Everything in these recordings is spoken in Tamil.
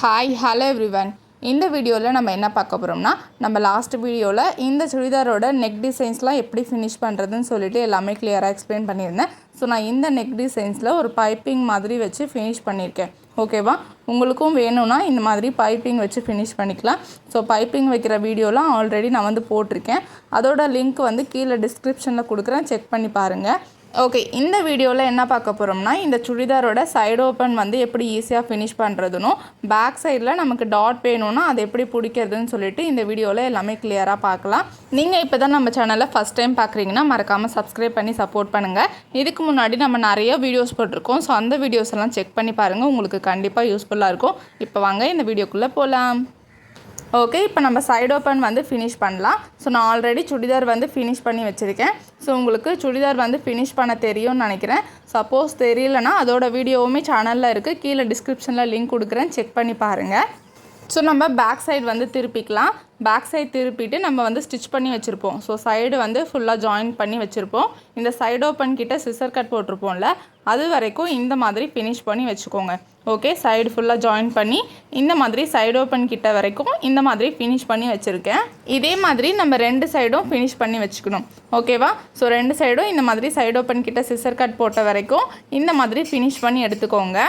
ஹாய் ஹலோ எவ்ரிவன் இந்த வீடியோவில் நம்ம என்ன பார்க்க போகிறோம்னா நம்ம லாஸ்ட் வீடியோவில் இந்த சுடிதாரோட நெக் டிசைன்ஸ்லாம் எப்படி ஃபினிஷ் பண்ணுறதுன்னு சொல்லிட்டு எல்லாமே கிளியராக எக்ஸ்பிளைன் பண்ணியிருந்தேன். ஸோ நான் இந்த நெக் டிசைன்ஸில் ஒரு பைப்பிங் மாதிரி வச்சு ஃபினிஷ் பண்ணியிருக்கேன். ஓகேவா உங்களுக்கும் வேணும்னா இந்த மாதிரி பைப்பிங் வச்சு ஃபினிஷ் பண்ணிக்கலாம். ஸோ பைப்பிங் வைக்கிற வீடியோலாம் ஆல்ரெடி நான் வந்து போட்டிருக்கேன். அதோட லிங்க் வந்து கீழே டிஸ்கிரிப்ஷனில் கொடுக்குறேன். செக் பண்ணி பாருங்கள் ஓகே இந்த வீடியோவில் என்ன பார்க்க போகிறோம்னா இந்த சுடிதாரோட சைடு ஓப்பன் வந்து எப்படி ஈஸியாக ஃபினிஷ் பண்ணுறதுனும் பேக் சைடில் நமக்கு டாட் வேணும்னா அதை எப்படி பிடிக்கிறதுன்னு சொல்லிட்டு இந்த வீடியோவில் எல்லாமே கிளியராக பார்க்கலாம். நீங்கள் இப்போ தான் நம்ம சேனலை ஃபஸ்ட் டைம் பார்க்குறீங்கன்னா மறக்காமல் சப்ஸ்கிரைப் பண்ணி சப்போர்ட் பண்ணுங்கள் இதுக்கு முன்னாடி நம்ம நிறைய வீடியோஸ் போட்டிருக்கோம். ஸோ அந்த வீடியோஸ் எல்லாம் செக் பண்ணி பாருங்கள் உங்களுக்கு கண்டிப்பாக யூஸ்ஃபுல்லாக இருக்கும். இப்போ வாங்க இந்த வீடியோக்குள்ளே போகலாம் ஓகே இப்போ நம்ம சைடு ஓப்பன் வந்து ஃபினிஷ் பண்ணலாம். ஸோ நான் ஆல்ரெடி சுடிதார் வந்து ஃபினிஷ் பண்ணி வச்சுருக்கேன். ஸோ உங்களுக்கு சுடிதார் வந்து ஃபினிஷ் பண்ண தெரியும்னு நினைக்கிறேன். சப்போஸ் தெரியலனா அதோட வீடியோவுமே சேனலில் இருக்குது கீழே டிஸ்கிரிப்ஷனில் லிங்க் கொடுக்குறேன். செக் பண்ணி பாருங்கள் ஸோ நம்ம பேக் சைடு வந்து திருப்பிக்கலாம். பேக் சைடு திருப்பிட்டு நம்ம வந்து ஸ்டிச் பண்ணி வச்சுருப்போம். ஸோ சைடு வந்து ஃபுல்லாக ஜாயின் பண்ணி வச்சுருப்போம். இந்த சைடு ஓப்பன் கிட்ட சிசர் கட் போட்டிருப்போம்ல அது வரைக்கும் இந்த மாதிரி ஃபினிஷ் பண்ணி வச்சுக்கோங்க. ஓகே சைடு ஃபுல்லாக ஜாயின் பண்ணி இந்த மாதிரி சைடு ஓப்பன் கிட்ட வரைக்கும் இந்த மாதிரி ஃபினிஷ் பண்ணி வச்சுருக்கேன். இதே மாதிரி நம்ம ரெண்டு சைடும் ஃபினிஷ் பண்ணி வச்சுக்கணும். ஓகேவா ஸோ ரெண்டு சைடும் இந்த மாதிரி சைடு ஓப்பன் கிட்ட சிசர் கட் போட்ட வரைக்கும் இந்த மாதிரி ஃபினிஷ் பண்ணி எடுத்துக்கோங்க.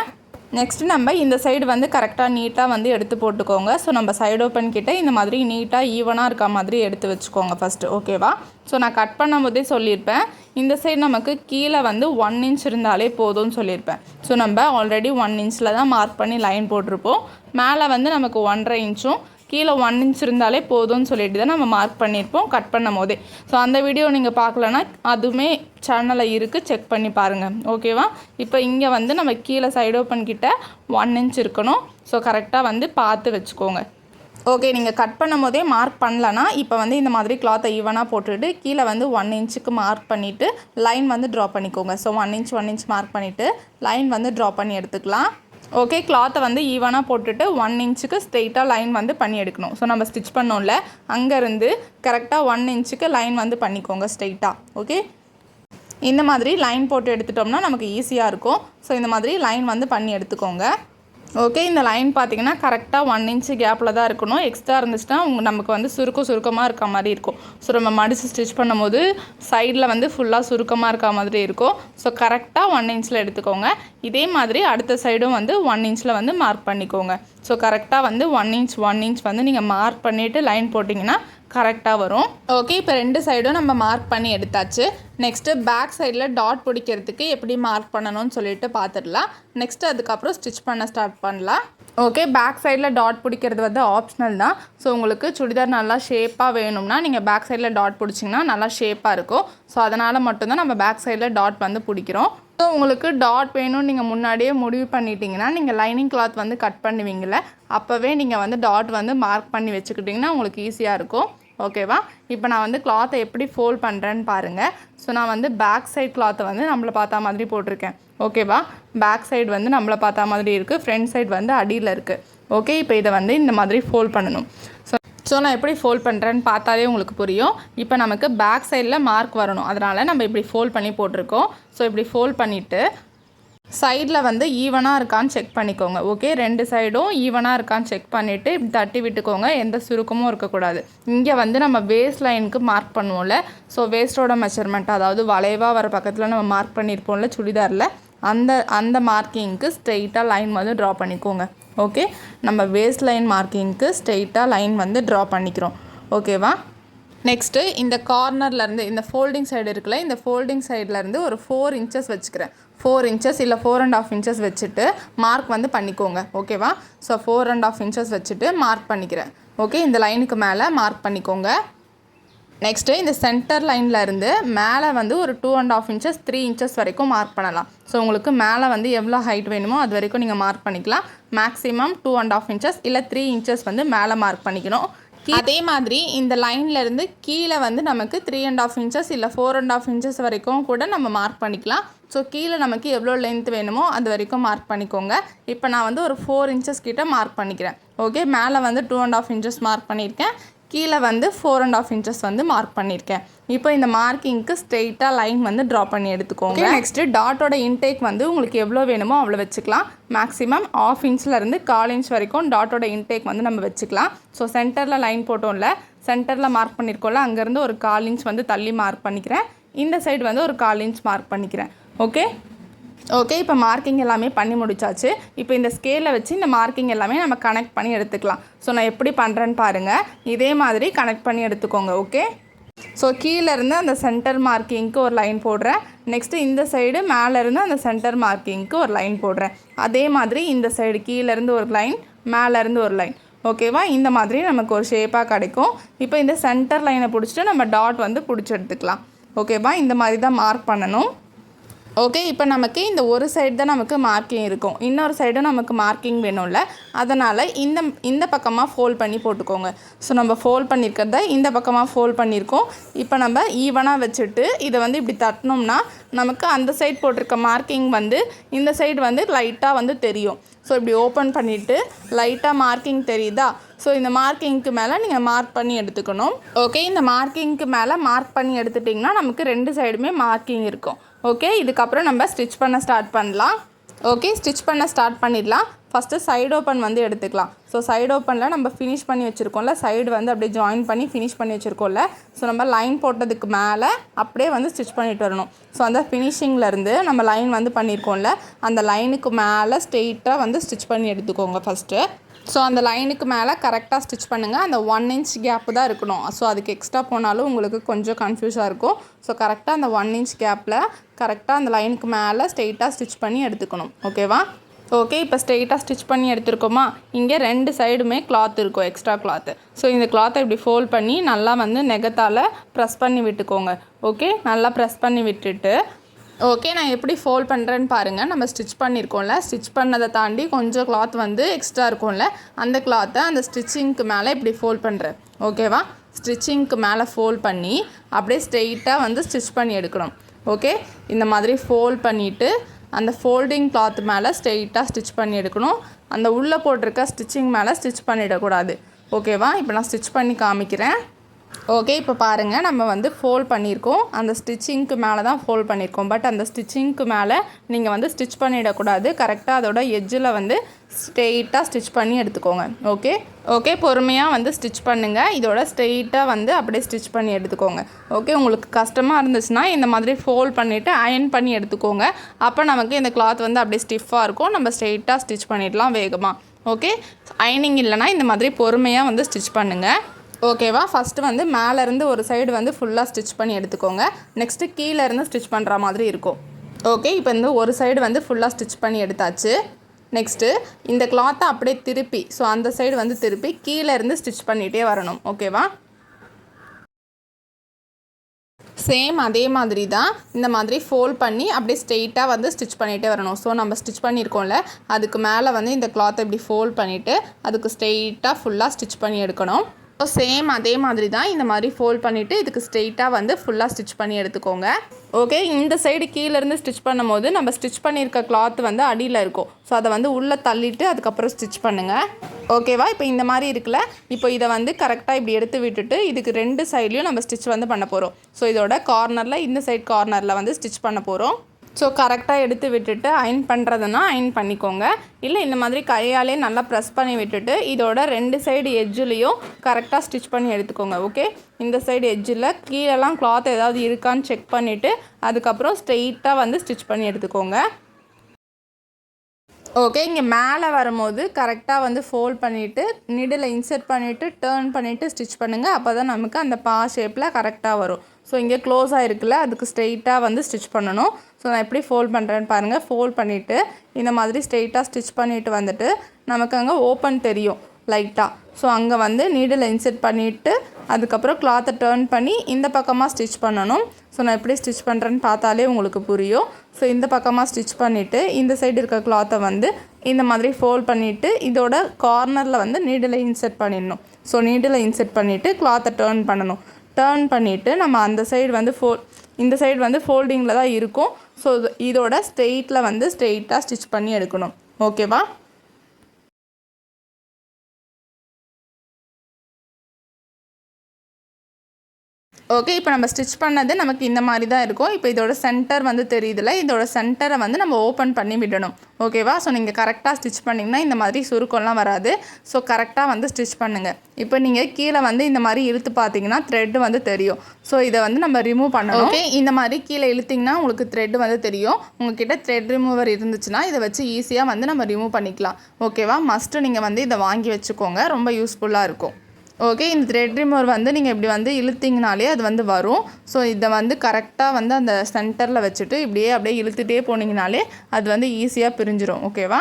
நெக்ஸ்ட் நம்ம இந்த சைடு வந்து கரெக்டாக நீட்டாக வந்து எடுத்து போட்டுக்கோங்க. ஸோ நம்ம சைடு ஓப்பன் கிட்டே இந்த மாதிரி நீட்டாக ஈவனாக இருக்க மாதிரி எடுத்து வச்சுக்கோங்க ஃபஸ்ட்டு ஓகேவா ஸோ நான் கட் பண்ணும்போதே சொல்லியிருப்பேன். இந்த சைடு நமக்கு கீழே வந்து ஒன் இன்ச் இருந்தாலே போதும்னு சொல்லியிருப்பேன். ஸோ நம்ம ஆல்ரெடி ஒன் இன்ச்சில் தான் மார்க் பண்ணி லைன் போட்டிருப்போம். மேலே வந்து நமக்கு ஒன்றரை இன்ச்சும் கீழே ஒன் இன்ச் இருந்தாலே போதும்னு சொல்லிட்டு தான் நம்ம மார்க் பண்ணியிருப்போம் கட் பண்ணும் போதே. ஸோ அந்த வீடியோ நீங்கள் பார்க்கலன்னா அதுவுமே சேனலில் இருக்குது செக் பண்ணி பாருங்கள் ஓகேவா இப்போ இங்கே வந்து நம்ம கீழே சைடு ஓப்பன் கிட்டே ஒன் இன்ச் இருக்கணும். ஸோ கரெக்டாக வந்து பார்த்து வச்சுக்கோங்க. ஓகே நீங்கள் கட் பண்ணும் போதே மார்க் பண்ணலன்னா இப்போ வந்து இந்த மாதிரி கிளாத்தை ஈவனாக போட்டுட்டு கீழே வந்து ஒன் இன்ச்சுக்கு மார்க் பண்ணிவிட்டு லைன் வந்து ட்ரா பண்ணிக்கோங்க. So one inch one inch mark பண்ணிவிட்டு லைன் வந்து ட்ரா பண்ணி எடுத்துக்கலாம். ஓகே கிளாத்தை வந்து ஈவனாக போட்டுட்டு ஒன் இன்ச்சுக்கு ஸ்ட்ரெயிட்டாக லைன் வந்து பண்ணி எடுக்கணும். ஸோ நம்ம ஸ்டிச் பண்ணோம்ல அங்கேருந்து கரெக்டாக ஒன் இன்ச்சுக்கு லைன் வந்து பண்ணிக்கோங்க ஸ்ட்ரெயிட்டாக ஓகே இந்த மாதிரி லைன் போட்டு எடுத்துட்டோம்னா நமக்கு ஈஸியாக இருக்கும். ஸோ இந்த மாதிரி லைன் வந்து பண்ணி எடுத்துக்கோங்க. ஓகே இந்த லைன் பார்த்தீங்கன்னா கரெக்டாக ஒன் இன்ச்சு கேப்பில் தான் இருக்கணும். எக்ஸ்ட்ரா இருந்துச்சுன்னா நமக்கு வந்து சுருக்கம் சுருக்கமாக இருக்க மாதிரி இருக்கும். ஸோ நம்ம மடித்து ஸ்டிச் பண்ணும்போது சைடில் வந்து ஃபுல்லாக சுருக்கமாக இருக்க மாதிரி இருக்கும். ஸோ கரெக்டாக ஒன் இன்ச்சில் எடுத்துக்கோங்க. இதே மாதிரி அடுத்த சைடும் வந்து ஒன் இன்ச்சில் வந்து மார்க் பண்ணிக்கோங்க. ஸோ கரெக்டாக வந்து ஒன் இன்ச் ஒன் இன்ச் வந்து நீங்கள் மார்க் பண்ணிவிட்டு லைன் போட்டிங்கன்னா கரெக்டாக வரும். ஓகே இப்போ ரெண்டு சைடும் நம்ம மார்க் பண்ணி எடுத்தாச்சு. நெக்ஸ்ட்டு பேக் சைடில் டாட் பிடிக்கிறதுக்கு எப்படி மார்க் பண்ணணும்னு சொல்லிட்டு பார்த்துடலாம் நெக்ஸ்ட்டு அதுக்கப்புறம் ஸ்டிச் பண்ண ஸ்டார்ட் பண்ணலாம். ஓகே பேக் சைடில் டாட் பிடிக்கிறது வந்து ஆப்ஷனல் தான். ஸோ உங்களுக்கு சுடிதார் நல்லா ஷேப்பாக வேணும்னா நீங்கள் பேக் சைடில் டாட் பிடிச்சிங்கன்னா நல்லா ஷேப்பாக இருக்கும். ஸோ அதனால் மட்டும்தான் நம்ம பேக் சைடில் டாட் வந்து பிடிக்கிறோம். ஸோ உங்களுக்கு டாட் வேணும்னு நீங்கள் முன்னாடியே முடிவு பண்ணிட்டீங்கன்னா நீங்கள் லைனிங் கிளாத் வந்து கட் பண்ணுவீங்கள அப்போவே நீங்கள் வந்து டாட் வந்து மார்க் பண்ணி வச்சுக்கிட்டிங்கன்னா உங்களுக்கு ஈஸியாக இருக்கும். ஓகேவா? இப்போ நான் வந்து கிளாத்தை எப்படி ஃபோல்ட் பண்ணுறேன்னு பாருங்கள் ஸோ நான் வந்து பேக் சைட் கிளாத்தை வந்து நம்மளை பார்த்தா மாதிரி போட்டிருக்கேன். ஓகேவா? பேக் சைடு வந்து நம்மளை பார்த்தா மாதிரி இருக்குது ஃப்ரண்ட் சைடு வந்து அடியில் இருக்குது ஓகே? இப்போ இதை வந்து இந்த மாதிரி ஃபோல்ட் பண்ணணும். ஸோ ஸோ நான் எப்படி ஃபோல்ட் பண்ணுறேன்னு பார்த்தாலே உங்களுக்கு புரியும். இப்போ நமக்கு பேக் சைடில் மார்க் வரணும். அதனால் நம்ம இப்படி ஃபோல்ட் பண்ணி போட்டிருக்கோம். ஸோ இப்படி ஃபோல்ட் பண்ணிவிட்டு சைடில் வந்து ஈவனாக இருக்கான்னு செக் பண்ணிக்கோங்க. ஓகே ரெண்டு சைடும் ஈவனாக இருக்கான்னு செக் பண்ணிவிட்டு இப்படி தட்டி விட்டுக்கோங்க. எந்த சுருக்கமும் இருக்கக்கூடாது. இங்கே வந்து நம்ம வேஸ்ட் லைனுக்கு மார்க் பண்ணுவோம்ல. ஸோ வேஸ்ட்டோட மெஷர்மெண்ட் அதாவது வளைவாக வர பக்கத்தில் நம்ம மார்க் பண்ணியிருப்போம்ல சுடிதாரில். அந்த அந்த மார்க்கிங்க்கு ஸ்ட்ரெயிட்டாக லைன் வந்து ட்ரா பண்ணிக்கோங்க. ஓகே நம்ம வேஸ்ட் லைன் மார்க்கிங்க்கு ஸ்ட்ரெயிட்டாக லைன் வந்து ட்ரா பண்ணிக்கிறோம். ஓகேவா நெக்ஸ்ட்டு இந்த கார்னர்லேருந்து இந்த ஃபோல்டிங் சைடு இருக்குல்ல இந்த ஃபோல்டிங் சைட்லேருந்து ஒரு ஃபோர் இன்ச்சஸ் வச்சுக்கிறேன். ஃபோர் இன்ச்சஸ் இல்லை ஃபோர் அண்ட் ஆஃப் இன்ச்சஸ் வச்சுட்டு மார்க் வந்து பண்ணிக்கோங்க. ஓகேவா so four and half inches வச்சுட்டு மார்க் பண்ணிக்கிறேன். ஓகே இந்த லைனுக்கு மேலே மார்க் பண்ணிக்கோங்க. நெக்ஸ்ட்டு இந்த சென்டர் லைனில் இருந்து மேலே வந்து ஒரு two and half inches three inches வரைக்கும் மார்க் பண்ணலாம். ஸோ உங்களுக்கு மேலே வந்து எவ்வளோ ஹைட் வேணுமோ அது வரைக்கும் நீங்கள் மார்க் பண்ணிக்கலாம். Maximum two and half inches இல்லை த்ரீ இன்ச்சஸ் வந்து மேலே மார்க் பண்ணிக்கணும். அதே மாதிரி இந்த லைன்லேருந்து கீழே வந்து நமக்கு த்ரீ அண்ட் ஆஃப் இன்ச்சஸ் இல்லை ஃபோர் அண்ட் ஆஃப் இன்ச்சஸ் வரைக்கும் கூட நம்ம மார்க் பண்ணிக்கலாம். ஸோ கீழே நமக்கு எவ்வளோ லென்த் வேணுமோ அது வரைக்கும் மார்க் பண்ணிக்கோங்க. இப்போ நான் வந்து ஒரு ஃபோர் இன்ச்சஸ் கிட்ட மார்க் பண்ணிக்கிறேன். ஓகே மேலே வந்து two and half inches mark பண்ணியிருக்கேன். கீழே வந்து ஃபோர் அண்ட் ஆஃப் இன்ச்சஸ் வந்து மார்க் பண்ணியிருக்கேன். இப்போ இந்த மார்க்கிங்க்கு ஸ்ட்ரெயிட்டாக லைன் வந்து ட்ரா பண்ணி எடுத்துக்கோங்க. நெக்ஸ்ட்டு டாட்டோட இன்டேக் வந்து உங்களுக்கு எவ்வளோ வேணுமோ அவ்வளோ வச்சுக்கலாம். மேக்ஸிமம் ஆஃப் இன்ச்லேருந்து கால் இன்ச் வரைக்கும் டாட்டோட இன்டேக் வந்து நம்ம வச்சுக்கலாம். ஸோ சென்டரில் லைன் போட்டோம்ல சென்டரில் மார்க் பண்ணியிருக்கோம்ல அங்கேருந்து ஒரு கால் இன்ச் வந்து தள்ளி மார்க் பண்ணிக்கிறேன். இந்த சைடு வந்து ஒரு கால் இன்ச் மார்க் பண்ணிக்கிறேன். ஓகே ஓகே இப்போ மார்க்கிங் எல்லாமே பண்ணி முடிச்சாச்சு. இப்போ இந்த ஸ்கேலில் வச்சு இந்த மார்க்கிங் எல்லாமே நம்ம கனெக்ட் பண்ணி எடுத்துக்கலாம். ஸோ நான் எப்படி பண்ணுறேன்னு பாருங்கள் இதே மாதிரி கனெக்ட் பண்ணி எடுத்துக்கோங்க ஓகே ஸோ கீழேருந்து அந்த சென்டர் மார்க்கிங்க்கு ஒரு லைன் போடுறேன். நெக்ஸ்ட்டு இந்த சைடு மேலேருந்து அந்த சென்டர் மார்க்கிங்க்கு ஒரு லைன் போடுறேன். அதே மாதிரி இந்த சைடு கீழேருந்து ஒரு லைன் மேலேருந்து ஒரு லைன் ஓகேவா இந்த மாதிரி நமக்கு ஒரு ஷேப்பாக கிடைக்கும். இப்போ இந்த சென்டர் லைனை பிடிச்சிட்டு நம்ம டாட் வந்து பிடிச்சி எடுத்துக்கலாம். ஓகேவா இந்த மாதிரி தான் மார்க் பண்ணணும். ஓகே இப்போ நமக்கு இந்த ஒரு சைடு தான் நமக்கு மார்க்கிங் இருக்கும். இன்னொரு சைடும் நமக்கு மார்க்கிங் வேணும்ல. அதனால் இந்த இந்த பக்கமாக ஃபோல்ட் பண்ணி போட்டுக்கோங்க. ஸோ நம்ம ஃபோல்ட் பண்ணியிருக்கிறத இந்த பக்கமாக ஃபோல்ட் பண்ணியிருக்கோம் இப்போ நம்ம ஈவனாக வச்சுட்டு இதை வந்து இப்படி தட்டினோம்னா நமக்கு அந்த சைடு போட்டிருக்க மார்க்கிங் வந்து இந்த சைடு வந்து லைட்டாக வந்து தெரியும். ஸோ இப்படி ஓப்பன் பண்ணிவிட்டு லைட்டாக மார்க்கிங் தெரியுதா? ஸோ இந்த மார்க்கிங்க்கு மேலே நீங்கள் மார்க் பண்ணி எடுத்துக்கணும். ஓகே இந்த மார்க்கிங்க்கு மேலே மார்க் பண்ணி எடுத்துட்டிங்கன்னா நமக்கு ரெண்டு சைடுமே மார்க்கிங் இருக்கும். ஓகே இதுக்கப்புறம் நம்ம ஸ்டிச் பண்ண ஸ்டார்ட் பண்ணலாம். ஓகே ஸ்டிச் பண்ண ஸ்டார்ட் பண்ணிடலாம். ஃபஸ்ட்டு சைடு ஓப்பன் வந்து எடுத்துக்கலாம். ஸோ சைடு ஓப்பனில் நம்ம ஃபினிஷ் பண்ணி வச்சுருக்கோம்ல சைடு வந்து அப்படியே ஜாயின் பண்ணி ஃபினிஷ் பண்ணி வச்சுருக்கோம்ல. ஸோ நம்ம லைன் போட்டதுக்கு மேலே அப்படியே வந்து ஸ்டிச் பண்ணிட்டு வரணும். ஸோ அந்த ஃபினிஷிங்லேருந்து நம்ம லைன் வந்து பண்ணியிருக்கோம்ல அந்த லைனுக்கு மேலே ஸ்ட்ரெயிட்டாக வந்து ஸ்டிச் பண்ணி எடுத்துக்கோங்க ஃபஸ்ட்டு ஸோ அந்த லைனுக்கு மேலே கரெக்டாக ஸ்டிச் பண்ணுங்கள் அந்த ஒன் இன்ச் கேப்பு தான் இருக்கணும். ஸோ அதுக்கு எக்ஸ்ட்ரா போனாலும் உங்களுக்கு கொஞ்சம் கன்ஃபியூஸாக இருக்கும். ஸோ கரெக்டாக அந்த ஒன் இன்ச் கேப்பில் கரெக்டாக அந்த லைனுக்கு மேலே ஸ்ட்ரெயிட்டாக ஸ்டிச் பண்ணி எடுத்துக்கணும். ஓகேவா ஓகே இப்போ ஸ்ட்ரெயிட்டாக ஸ்டிச் பண்ணி எடுத்துருக்கோமா? இங்கே ரெண்டு சைடுமே கிளாத் இருக்கும் எக்ஸ்ட்ரா கிளாத்து ஸோ இந்த கிளாத்தை இப்படி ஃபோல்ட் பண்ணி நல்லா வந்து நெகத்தால் ப்ரெஸ் பண்ணி விட்டுக்கோங்க. ஓகே நல்லா ப்ரெஸ் பண்ணி விட்டுட்டு ஓகே நான் எப்படி ஃபோல்ட் பண்ணுறேன்னு பாருங்கள் நம்ம ஸ்டிச் பண்ணியிருக்கோம்ல ஸ்டிச் பண்ணதை தாண்டி கொஞ்சம் கிளாத் வந்து எக்ஸ்ட்ரா இருக்கும்ல. அந்த கிளாத்தை அந்த ஸ்டிச்சிங்க்கு மேலே இப்படி ஃபோல்ட் பண்ணுறேன் ஓகேவா ஸ்டிச்சிங்க்கு மேலே ஃபோல்ட் பண்ணி அப்படியே ஸ்ட்ரெயிட்டாக வந்து ஸ்டிச் பண்ணி எடுக்கணும். ஓகே இந்த மாதிரி ஃபோல்ட் பண்ணிவிட்டு அந்த ஃபோல்டிங் கிளாத் மேலே ஸ்ட்ரெயிட்டாக ஸ்டிச் பண்ணி எடுக்கணும். அந்த உள்ளே போட்டிருக்க ஸ்டிச்சிங் மேலே ஸ்டிச் பண்ணிடக்கூடாது. ஓகேவா இப்போ நான் ஸ்டிச் பண்ணி காமிக்கிறேன். ஓகே இப்போ பாருங்கள் நம்ம வந்து ஃபோல்ட் பண்ணியிருக்கோம். அந்த ஸ்டிச்சிங்க்கு மேலே தான் ஃபோல்ட் பண்ணியிருக்கோம். பட் அந்த ஸ்டிச்சிங்க்கு மேலே நீங்கள் வந்து ஸ்டிச் பண்ணிடக்கூடாது. கரெக்டாக அதோட எஜ்ஜில் வந்து ஸ்ட்ரெயிட்டாக ஸ்டிச் பண்ணி எடுத்துக்கோங்க. ஓகே ஓகே பொறுமையாக வந்து ஸ்டிச் பண்ணுங்கள் இதோட ஸ்ட்ரெயிட்டாக வந்து அப்படியே ஸ்டிச் பண்ணி எடுத்துக்கோங்க. ஓகே உங்களுக்கு கஷ்டமாக இருந்துச்சுன்னா இந்த மாதிரி ஃபோல்ட் பண்ணிவிட்டு அயன் பண்ணி எடுத்துக்கோங்க. அப்போ நமக்கு இந்த கிளாத் வந்து அப்படியே ஸ்டிஃபாக இருக்கும். நம்ம ஸ்ட்ரெயிட்டாக ஸ்டிச் பண்ணிடலாம் வேகமாக ஓகே அயனிங் இல்லைனா இந்த மாதிரி பொறுமையாக வந்து ஸ்டிச் பண்ணுங்கள் ஓகேவா? ஃபஸ்ட்டு வந்து மேலேருந்து ஒரு சைடு வந்து ஃபுல்லாக ஸ்டிச் பண்ணி எடுத்துக்கோங்க. நெக்ஸ்ட்டு கீழேருந்து ஸ்டிச் பண்ணுற மாதிரி இருக்கும். ஓகே இப்போ இந்த ஒரு சைடு வந்து ஃபுல்லாக ஸ்டிச் பண்ணி எடுத்தாச்சு. நெக்ஸ்ட்டு இந்த கிளாத்தை அப்படியே திருப்பி ஸோ அந்த சைடு வந்து திருப்பி கீழேருந்து ஸ்டிச் பண்ணிகிட்டே வரணும். ஓகேவா சேம் அதே மாதிரி தான். இந்த மாதிரி ஃபோல்ட் பண்ணி அப்படியே ஸ்ட்ரெயிட்டாக வந்து ஸ்டிச் பண்ணிகிட்டே வரணும். ஸோ நம்ம ஸ்டிச் பண்ணியிருக்கோம்ல அதுக்கு மேலே வந்து இந்த கிளாத்தை இப்படி ஃபோல்ட் பண்ணிவிட்டு அதுக்கு ஸ்ட்ரெயிட்டாக ஃபுல்லாக ஸ்டிச் பண்ணி எடுக்கணும். ஸோ சேம் அதே மாதிரி தான் இந்த மாதிரி ஃபோல்ட் பண்ணிவிட்டு இதுக்கு ஸ்ட்ரெயிட்டாக வந்து ஃபுல்லாக ஸ்டிச் பண்ணி எடுத்துக்கோங்க. ஓகே இந்த சைடு கீழேருந்து ஸ்டிச் பண்ணும்போது நம்ம ஸ்டிச் பண்ணியிருக்க கிளாத் வந்து அடியில் இருக்கும். ஸோ அதை வந்து உள்ளே தள்ளிட்டு அதுக்கப்புறம் ஸ்டிச் பண்ணுங்கள் ஓகேவா இப்போ இந்த மாதிரி இருக்குல்ல? இப்போ இதை வந்து கரெக்டாக இப்படி எடுத்து விட்டுட்டு இதுக்கு ரெண்டு சைட்லேயும் நம்ம ஸ்டிச் வந்து பண்ண போகிறோம் ஸோ இதோட கார்னரில் இந்த சைட் கார்னரில் வந்து ஸ்டிச் பண்ண போகிறோம் ஸோ கரெக்டாக எடுத்து விட்டுட்டு அயன் பண்ணுறதுனா அயன் பண்ணிக்கோங்க. இல்லை இந்த மாதிரி கையாலே நல்லா ப்ரெஸ் பண்ணி விட்டுட்டு இதோட ரெண்டு சைடு எஜ்ஜுலேயும் கரெக்டாக ஸ்டிச் பண்ணி எடுத்துக்கோங்க ஓகே இந்த சைடு எஜ்ஜில் கீழெல்லாம் கிளாத் ஏதாவது இருக்கான்னு செக் பண்ணிவிட்டு அதுக்கப்புறம் ஸ்ட்ரெயிட்டாக வந்து ஸ்டிச் பண்ணி எடுத்துக்கோங்க. ஓகே இங்கே மேலே வரும்போது கரெக்டாக வந்து ஃபோல்ட் பண்ணிவிட்டு நிடில் இன்சர்ட் பண்ணிவிட்டு டேர்ன் பண்ணிவிட்டு ஸ்டிச் பண்ணுங்கள் அப்போ தான் நமக்கு அந்த பா ஷேப்பில் கரெக்டாக வரும். ஸோ இங்கே க்ளோஸ் ஆகிருக்குல்ல அதுக்கு ஸ்ட்ரெயிட்டாக வந்து ஸ்டிச் பண்ணணும். ஸோ நான் எப்படி ஃபோல்ட் பண்ணுறேன்னு பாருங்கள் ஃபோல்ட் பண்ணிவிட்டு இந்த மாதிரி ஸ்ட்ரெயிட்டாக ஸ்டிச் பண்ணிவிட்டு வந்துட்டு நமக்கு அங்கே ஓப்பன் தெரியும் லைட்டாக ஸோ அங்கே வந்து நீடில் இன்செர்ட் பண்ணிவிட்டு அதுக்கப்புறம் கிளாத்தை டேர்ன் பண்ணி இந்த பக்கமாக ஸ்டிச் பண்ணணும். ஸோ நான் எப்படி ஸ்டிச் பண்ணுறேன்னு பார்த்தாலே உங்களுக்கு புரியும். ஸோ இந்த பக்கமாக ஸ்டிச் பண்ணிவிட்டு இந்த சைடு இருக்க கிளாத்தை வந்து இந்த மாதிரி ஃபோல்ட் பண்ணிவிட்டு இதோட கார்னரில் வந்து நீடில் இன்செர்ட் பண்ணிடணும். ஸோ நீடில் இன்செர்ட் பண்ணிவிட்டு கிளாத்தை டேர்ன் பண்ணணும். டேர்ன் பண்ணிவிட்டு நம்ம அந்த சைடு வந்து ஃபோ இந்த சைடு வந்து ஃபோல்டிங்கில் தான் இருக்கும். ஸோ இதோட ஸ்ட்ரெயிட்டில் வந்து ஸ்ட்ரெயிட்டாக ஸ்டிச் பண்ணி எடுக்கணும். ஓகேவா ஓகே இப்போ நம்ம ஸ்டிச் பண்ணது நமக்கு இந்த மாதிரி தான் இருக்கும். இப்போ இதோட சென்டர் வந்து தெரியுதுல இதோட சென்டரை வந்து நம்ம ஓப்பன் பண்ணி விடணும். ஓகேவா ஸோ நீங்கள் கரெக்டாக ஸ்டிச் பண்ணிங்கன்னா இந்த மாதிரி சுருக்கம்லாம் வராது. ஸோ கரெக்டாக வந்து ஸ்டிச் பண்ணுங்கள் இப்போ நீங்கள் கீழே வந்து இந்த மாதிரி இழுத்து பார்த்தீங்கன்னா த்ரெட் வந்து தெரியும். ஸோ இதை வந்து நம்ம ரிமூவ் பண்ணணும். ஓகே இந்த மாதிரி கீழே இழுத்திங்கன்னா உங்களுக்கு த்ரெட் வந்து தெரியும். உங்ககிட்ட த்ரெட் ரிமூவர் இருந்துச்சுன்னா இதை வச்சு ஈஸியாக வந்து நம்ம ரிமூவ் பண்ணிக்கலாம். ஓகேவா மஸ்ட்டு நீங்கள் வந்து இதை வாங்கி வச்சுக்கோங்க. ரொம்ப யூஸ்ஃபுல்லாக இருக்கும். ஓகே இந்த த்ரெட் ரிமோர் வந்து நீங்கள் இப்படி வந்து இழுத்திங்கனாலே அது வந்து வரும். ஸோ இதை வந்து கரெக்டாக வந்து அந்த சென்டரில் வச்சுட்டு இப்படியே அப்படியே இழுத்துகிட்டே போனீங்கனாலே அது வந்து ஈஸியாக பிரிஞ்சிடும் ஓகேவா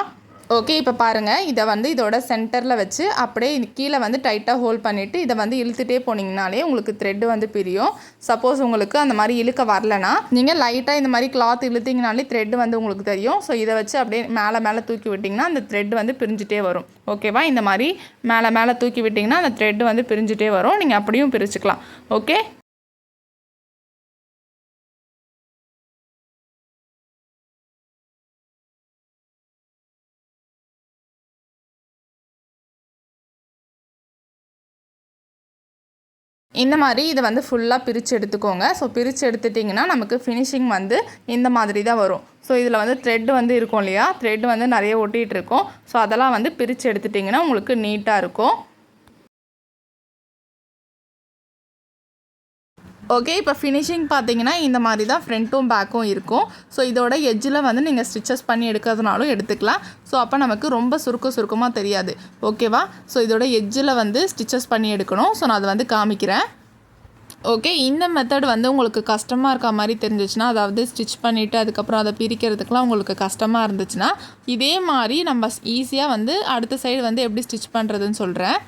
ஓகே இப்போ பாருங்கள் இதை வந்து இதோட சென்டரில் வச்சு அப்படியே கீழே வந்து டைட்டாக ஹோல்ட் பண்ணிவிட்டு இதை வந்து இழுத்துட்டே போனீங்கனாலே உங்களுக்கு த்ரெட் வந்து பிரியும். சப்போஸ் உங்களுக்கு அந்த மாதிரி இழுக்க வரலனா நீங்கள் லைட்டாக இந்த மாதிரி கிளாத் இழுத்திங்கனாலே த்ரெட் வந்து உங்களுக்கு தெரியும். ஸோ இதை வச்சு அப்படியே மேலே மேலே தூக்கி விட்டிங்கன்னா அந்த த்ரெட் வந்து பிரிஞ்சுட்டே வரும். ஓகேவா இந்த மாதிரி மேலே மேலே தூக்கி விட்டிங்கன்னா அந்த த்ரெட் வந்து பிரிஞ்சுட்டே வரும். நீங்கள் அப்படியும் பிரிச்சுக்கலாம். ஓகே இந்த மாதிரி இதை வந்து ஃபுல்லாக பிரித்து எடுத்துக்கோங்க. ஸோ பிரித்து எடுத்துட்டிங்கன்னா நமக்கு ஃபினிஷிங் வந்து இந்த மாதிரி தான் வரும். ஸோ இதில் வந்து த்ரெட் வந்து இருக்கும் இல்லையா? த்ரெட் வந்து நிறைய ஒட்டிகிட்டு இருக்கும். ஸோ அதெல்லாம் வந்து பிரித்து எடுத்துட்டிங்கன்னா உங்களுக்கு நீட்டாக இருக்கும். ஓகே இப்போ ஃபினிஷிங் பார்த்தீங்கன்னா இந்த மாதிரி தான் ஃப்ரண்ட்டும் பேக்கும் இருக்கும். ஸோ இதோட எஜ்ஜில் வந்து நீங்கள் ஸ்டிச்சஸ் பண்ணி எடுக்கிறதுனாலும் எடுத்துக்கலாம். ஸோ அப்போ நமக்கு ரொம்ப சுருக்க சுருக்கமாக தெரியாது. ஓகேவா ஸோ இதோட எஜ்ஜில் வந்து ஸ்டிச்சஸ் பண்ணி எடுக்கணும். ஸோ நான் அதை வந்து காமிக்கிறேன். ஓகே இந்த மெத்தட் வந்து உங்களுக்கு கஷ்டமாக இருக்க மாதிரி தெரிஞ்சிச்சுன்னா அதாவது ஸ்டிச் பண்ணிவிட்டு அதுக்கப்புறம் அதை பிரிக்கிறதுக்கெலாம் உங்களுக்கு கஷ்டமாக இருந்துச்சுன்னா இதே மாதிரி நம்ம ஈஸியாக வந்து அடுத்த சைடு வந்து எப்படி ஸ்டிச் பண்ணுறதுன்னு சொல்கிறேன்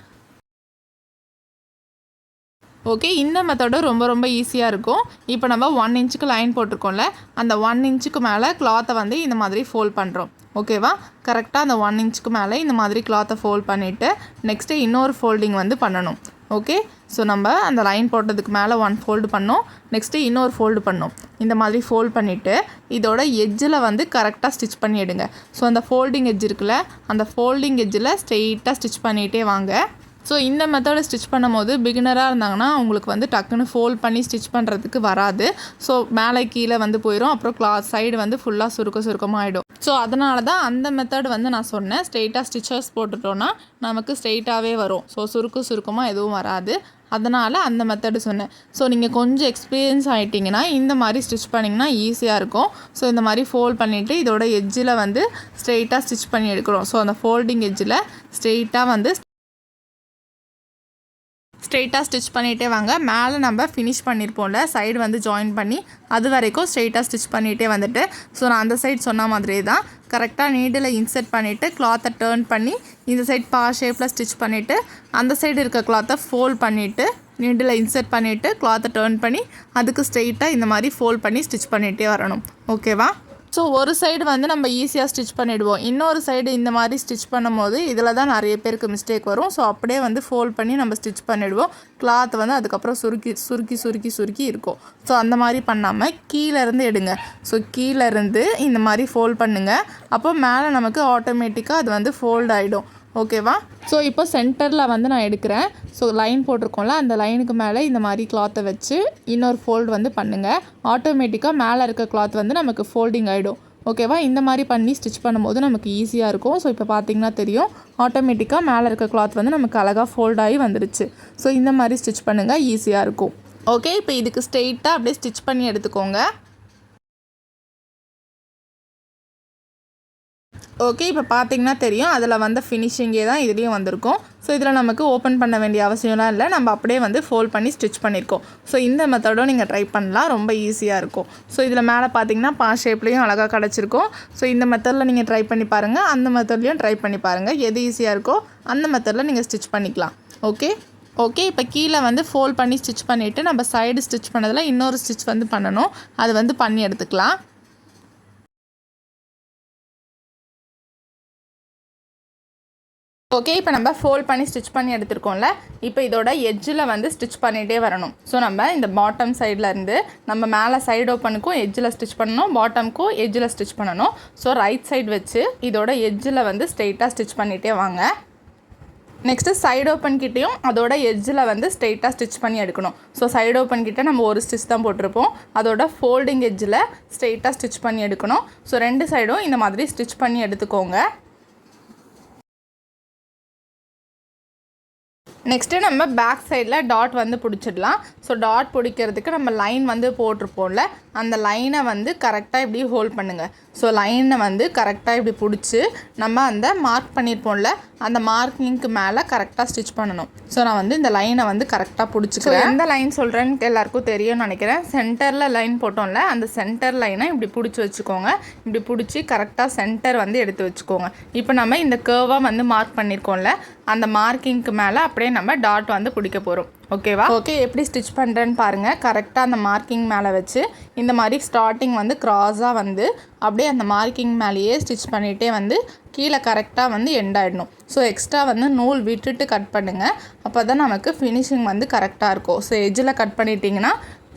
ஓகே இந்த மெத்தடு ரொம்ப ரொம்ப ஈஸியாக இருக்கும். இப்போ நம்ம ஒன் இன்ச்சுக்கு லைன் போட்டிருக்கோம்ல அந்த ஒன் இன்ச்சுக்கு மேலே கிளாத்தை வந்து இந்த மாதிரி ஃபோல்ட் பண்ணுறோம் ஓகேவா கரெக்டாக அந்த ஒன் இன்ச்சுக்கு மேலே இந்த மாதிரி கிளாத்தை ஃபோல்ட் பண்ணிவிட்டு நெக்ஸ்ட்டு இன்னொரு ஃபோல்டிங் வந்து பண்ணணும். ஓகே ஸோ நம்ம அந்த லைன் போட்டதுக்கு மேலே ஒன் ஃபோல்டு பண்ணோம். நெக்ஸ்ட்டு இன்னொரு ஃபோல்டு பண்ணோம். இந்த மாதிரி ஃபோல்ட் பண்ணிவிட்டு இதோட எஜ்ஜில் வந்து கரெக்டாக ஸ்டிச் பண்ணிவிடுங்க ஸோ அந்த ஃபோல்டிங் எஜ் இருக்குல்ல அந்த ஃபோல்டிங் எஜ்ஜில் ஸ்ட்ரெயிட்டாக ஸ்டிச் பண்ணிகிட்டே வாங்க. ஸோ இந்த மெத்தடை ஸ்டிச் பண்ணும்போது பிகினராக இருந்தாங்கன்னா அவங்களுக்கு வந்து டக்குன்னு ஃபோல்ட் பண்ணி ஸ்டிச் பண்ணுறதுக்கு வராது. ஸோ மேலே கீழே வந்து போயிடும் அப்புறம் கிளாத் சைடு வந்து ஃபுல்லாக சுருக்க சுருக்கமாக ஆகிடும் ஸோ அதனால தான் அந்த மெத்தட் வந்து நான் சொன்னேன். ஸ்ட்ரெயிட்டாக ஸ்டிச்சர்ஸ் போட்டுட்டோன்னா நமக்கு ஸ்ட்ரெயிட்டாகவே வரும். ஸோ சுருக்கு சுருக்கமாக எதுவும் வராது. அதனால் அந்த மெத்தடு சொன்னேன். ஸோ நீங்கள் கொஞ்சம் எக்ஸ்பீரியன்ஸ் ஆகிட்டிங்கன்னா இந்த மாதிரி ஸ்டிச் பண்ணிங்கன்னா ஈஸியாக இருக்கும். ஸோ இந்த மாதிரி ஃபோல்ட் பண்ணிவிட்டு இதோட எஜ்ஜில் வந்து ஸ்ட்ரெயிட்டாக ஸ்டிச் பண்ணி எடுக்கிறோம். ஸோ அந்த ஃபோல்டிங் எஜ்ஜில் ஸ்ட்ரெயிட்டாக வந்து ஸ்ட்ரெயிட்டாக ஸ்டிச் பண்ணிகிட்டே வாங்க. மேலே நம்ம ஃபினிஷ் பண்ணியிருப்போம்ல சைடு வந்து ஜாயின் பண்ணி அது வரைக்கும் ஸ்ட்ரெயிட்டாக ஸ்டிச் பண்ணிகிட்டே வந்துட்டு ஸோ நான் அந்த சைடு சொன்ன மாதிரியே தான் கரெக்டாக நீடில் இன்செர்ட் பண்ணிவிட்டு கிளாத்தை டேர்ன் பண்ணி இந்த சைட் பா ஷேப்பில் ஸ்டிச் பண்ணிவிட்டு அந்த சைடு இருக்க கிளாத்தை ஃபோல்ட் பண்ணிவிட்டு நீடில் இன்செர்ட் பண்ணிவிட்டு கிளாத்தை டேர்ன் பண்ணி அதுக்கு ஸ்ட்ரெயிட்டாக இந்த மாதிரி ஃபோல்ட் பண்ணி ஸ்டிச் பண்ணிகிட்டே வரணும். ஓகேவா ஸோ ஒரு சைடு வந்து நம்ம ஈஸியாக ஸ்டிச் பண்ணிவிடுவோம் இன்னொரு சைடு இந்த மாதிரி ஸ்டிச் பண்ணும்போது இதில் தான் நிறைய பேருக்கு மிஸ்டேக் வரும். ஸோ அப்படியே வந்து ஃபோல்ட் பண்ணி நம்ம ஸ்டிச் பண்ணிவிடுவோம் கிளாத் வந்து அதுக்கப்புறம் சுருக்கி சுருக்கி சுருக்கி சுருக்கி இருக்கும். ஸோ அந்த மாதிரி பண்ணாமல் கீழேருந்து எடுங்க. ஸோ கீழேருந்து இந்த மாதிரி ஃபோல்ட் பண்ணுங்கள் அப்போ மேலே நமக்கு ஆட்டோமேட்டிக்காக அது வந்து ஃபோல்ட் ஆகிடும் ஓகேவா? ஸோ இப்போ சென்டரில் வந்து நான் எடுக்கிறேன். ஸோ லைன் போட்டிருக்கோம்ல அந்த லைனுக்கு மேலே இந்த மாதிரி கிளாத்தை வச்சு இன்னொரு ஃபோல்டு வந்து பண்ணுங்கள் ஆட்டோமேட்டிக்காக மேலே இருக்க கிளாத் வந்து நமக்கு ஃபோல்டிங் ஆகிடும் ஓகேவா? இந்த மாதிரி பண்ணி ஸ்டிச் பண்ணும்போது நமக்கு ஈஸியாக இருக்கும். ஸோ இப்போ பார்த்தீங்கன்னா தெரியும். ஆட்டோமேட்டிக்காக மேலே இருக்க கிளாத் வந்து நமக்கு அழகாக ஃபோல்ட் ஆகி வந்துருச்சு. ஸோ இந்த மாதிரி ஸ்டிச் பண்ணுங்கள் ஈஸியாக இருக்கும். ஓகே? இப்போ இதுக்கு ஸ்ட்ரெயிட்டாக அப்படியே ஸ்டிச் பண்ணி எடுத்துக்கோங்க. ஓகே இப்போ பார்த்தீங்கன்னா தெரியும். அதில் வந்த ஃபினிஷிங்கே தான் இதுலேயும் வந்திருக்கும். ஸோ இதில் நமக்கு ஓப்பன் பண்ண வேண்டிய அவசியம்லாம் இல்லை. நம்ம அப்படியே வந்து ஃபோல்ட் பண்ணி ஸ்டிச் பண்ணியிருக்கோம் ஸோ இந்த மெத்தடும் நீங்கள் ட்ரை பண்ணலாம். ரொம்ப ஈஸியாக இருக்கும். ஸோ இதில் மேலே பார்த்தீங்கன்னா பா ஷேப்லேயும் அழகாக கிடச்சிருக்கும். ஸோ இந்த மெத்தடில் நீங்கள் ட்ரை பண்ணி பாருங்கள் அந்த மெத்தட்லேயும் ட்ரை பண்ணி பாருங்கள் எது ஈஸியாக இருக்கோ அந்த மெத்தடில் நீங்கள் ஸ்டிச் பண்ணிக்கலாம். ஓகே ஓகே இப்போ கீழே வந்து ஃபோல்ட் பண்ணி ஸ்டிச் பண்ணிவிட்டு நம்ம சைடு ஸ்டிச் பண்ணதில் இன்னொரு ஸ்டிச் வந்து பண்ணணும். அது வந்து பண்ணி எடுத்துக்கலாம். ஓகே இப்போ நம்ம ஃபோல்ட் பண்ணி ஸ்டிச் பண்ணி எடுத்திருக்கோம்ல இப்போ இதோட எட்ஜில் வந்து ஸ்டிச் பண்ணிகிட்டே வரணும். ஸோ நம்ம இந்த பாட்டம் சைடில் இருந்து நம்ம மேலே சைடு ஓப்பனுக்கும் எட்ஜில் ஸ்டிச் பண்ணணும் பாட்டமுக்கும் எட்ஜில் ஸ்டிச் பண்ணணும். ஸோ ரைட் சைடு வச்சு இதோட எட்ஜில் வந்து ஸ்ட்ரெயிட்டாக ஸ்டிச் பண்ணிகிட்டே வாங்க. நெக்ஸ்ட்டு சைடு ஓப்பன் கிட்டேயும் அதோட எட்ஜில் வந்து ஸ்ட்ரெயிட்டாக ஸ்டிச் பண்ணி எடுக்கணும். ஸோ சைடு ஓப்பன் கிட்டே நம்ம ஒரு ஸ்டிச் தான் போட்டிருப்போம். அதோட ஃபோல்டிங் எட்ஜில் ஸ்ட்ரெயிட்டாக ஸ்டிச் பண்ணி எடுக்கணும். ஸோ ரெண்டு சைடும் இந்த மாதிரி ஸ்டிச் பண்ணி எடுத்துக்கோங்க. நெக்ஸ்ட்டு நம்ம பேக் சைடில் டாட் வந்து பிடிச்சிடலாம். ஸோ டாட் பிடிக்கிறதுக்கு நம்ம லைன் வந்து போட்டிருப்போம்ல அந்த லைனை வந்து கரெக்டாக இப்படி ஹோல்ட் பண்ணுங்கள் ஸோ லைனை வந்து கரெக்டாக இப்படி பிடிச்சி நம்ம அந்த மார்க் பண்ணியிருப்போம்ல அந்த மார்க்கிங்க்கு மேலே கரெக்டாக ஸ்டிச் பண்ணணும். ஸோ நான் வந்து இந்த லைனை வந்து கரெக்டாக பிடிச்சிக்கிறேன். எந்த லைன் சொல்கிறேன்னு எல்லாருக்கும் தெரியும்னு நினைக்கிறேன். சென்டரில் லைன் போட்டோம்ல அந்த சென்டர் லைனை இப்படி பிடிச்சி வச்சுக்கோங்க. இப்படி பிடிச்சி கரெக்டாக சென்டர் வந்து எடுத்து வச்சுக்கோங்க. இப்போ நம்ம இந்த கேர்வாக வந்து மார்க் பண்ணியிருக்கோம்ல அந்த மார்க்கிங்க்கு மேலே அப்படியே நம்ம டாட் வந்து பிடிக்க போகிறோம் ஓகேவா ஓகே எப்படி ஸ்டிச் பண்ணுறேன்னு பாருங்கள் கரெக்டாக அந்த மார்க்கிங் மேலே வச்சு இந்த மாதிரி ஸ்டார்டிங் வந்து க்ராஸாக வந்து அப்படியே அந்த மார்க்கிங் மேலேயே ஸ்டிச் பண்ணிகிட்டே வந்து கீழே கரெக்டாக வந்து எண்ட் ஆகிடணும் ஸோ எக்ஸ்ட்ரா வந்து நூல் விட்டுட்டு கட் பண்ணுங்கள் அப்போ தான் நமக்கு ஃபினிஷிங் வந்து கரெக்டாக இருக்கும். ஸோ எஜ்ஜில் கட் பண்ணிட்டீங்கன்னா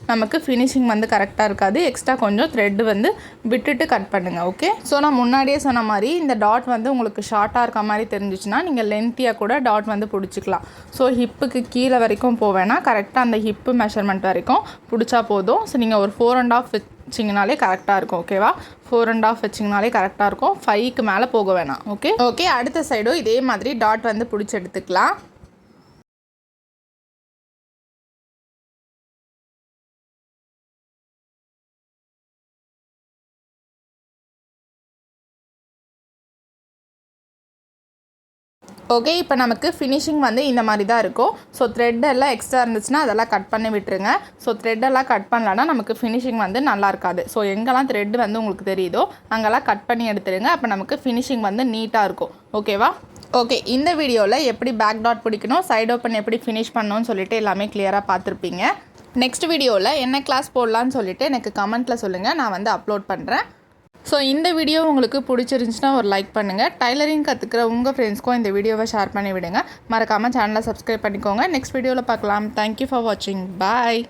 நமக்கு ஃபினிஷிங் வந்து கரெக்டாக இருக்காது. எக்ஸ்ட்ரா கொஞ்சம் த்ரெட் வந்து விட்டுட்டு கட் பண்ணுங்கள் ஓகே ஸோ நான் முன்னாடியே சொன்ன மாதிரி இந்த டாட் வந்து உங்களுக்கு ஷார்ட்டாக இருக்க மாதிரி தெரிஞ்சிச்சுன்னா நீங்கள் லென்த்தியாக கூட டாட் வந்து பிடிச்சிக்கலாம். ஸோ ஹிப்புக்கு கீழே வரைக்கும் போவேன்னா கரெக்டாக அந்த ஹிப்பு மெஷர்மெண்ட் வரைக்கும் பிடிச்சா போதும். ஸோ நீங்கள் ஒரு ஃபோர் அண்ட் ஆஃப் வச்சிங்கனாலே கரெக்டாக இருக்கும் ஓகேவா ஃபோர் அண்ட் ஆஃப் வச்சிங்கனாலே கரெக்டாக இருக்கும். ஃபைவ்க்கு மேலே போக வேணாம் ஓகே ஓகே அடுத்த சைடும் இதே மாதிரி டாட் வந்து பிடிச்சி எடுத்துக்கலாம். ஓகே இப்போ நமக்கு ஃபினிஷிங் வந்து இந்த மாதிரி தான் இருக்கும் ஸோ த்ரெட்டெல்லாம் எக்ஸ்ட்ரா இருந்துச்சுன்னா அதெல்லாம் கட் பண்ணி விட்டுருங்க. ஸோ த்ரெட்டெல்லாம் கட் பண்ணலன்னா நமக்கு ஃபினிஷிங் வந்து நல்லா இருக்காது. ஸோ எங்கெல்லாம் த்ரெட் வந்து உங்களுக்கு தெரியுதோ அங்கெல்லாம் கட் பண்ணி எடுத்துருங்க. அப்போ நமக்கு ஃபினிஷிங் வந்து நீட்டாக இருக்கும். ஓகேவா ஓகே இந்த வீடியோவில் எப்படி பேக் டாட் பிடிக்கணும் சைட் ஓப்பன் எப்படி ஃபினிஷ் பண்ணணும்னு சொல்லிட்டு எல்லாமே கிளியராக பார்த்துருப்பீங்க. நெக்ஸ்ட் வீடியோவில் என்ன கிளாஸ் போடலான்னு சொல்லிட்டு எனக்கு கமெண்ட்டில் சொல்லுங்கள் நான் வந்து அப்லோட் பண்ணுறேன் ஸோ இந்த வீடியோ உங்களுக்கு பிடிச்சிருந்துச்சுன்னா ஒரு லைக் பண்ணுங்கள் டைலரிங் கற்றுக்கிற உங்கள் ஃப்ரெண்ட்ஸ்க்கும் இந்த வீடியோவை ஷேர் பண்ணி விடுங்க மறக்காமல் சேனலை சப்ஸ்கிரைப் பண்ணிக்கோங்க. நெக்ஸ்ட் வீடியோவில் பார்க்கலாம். தேங்க்யூ ஃபார் வாட்சிங் பாய்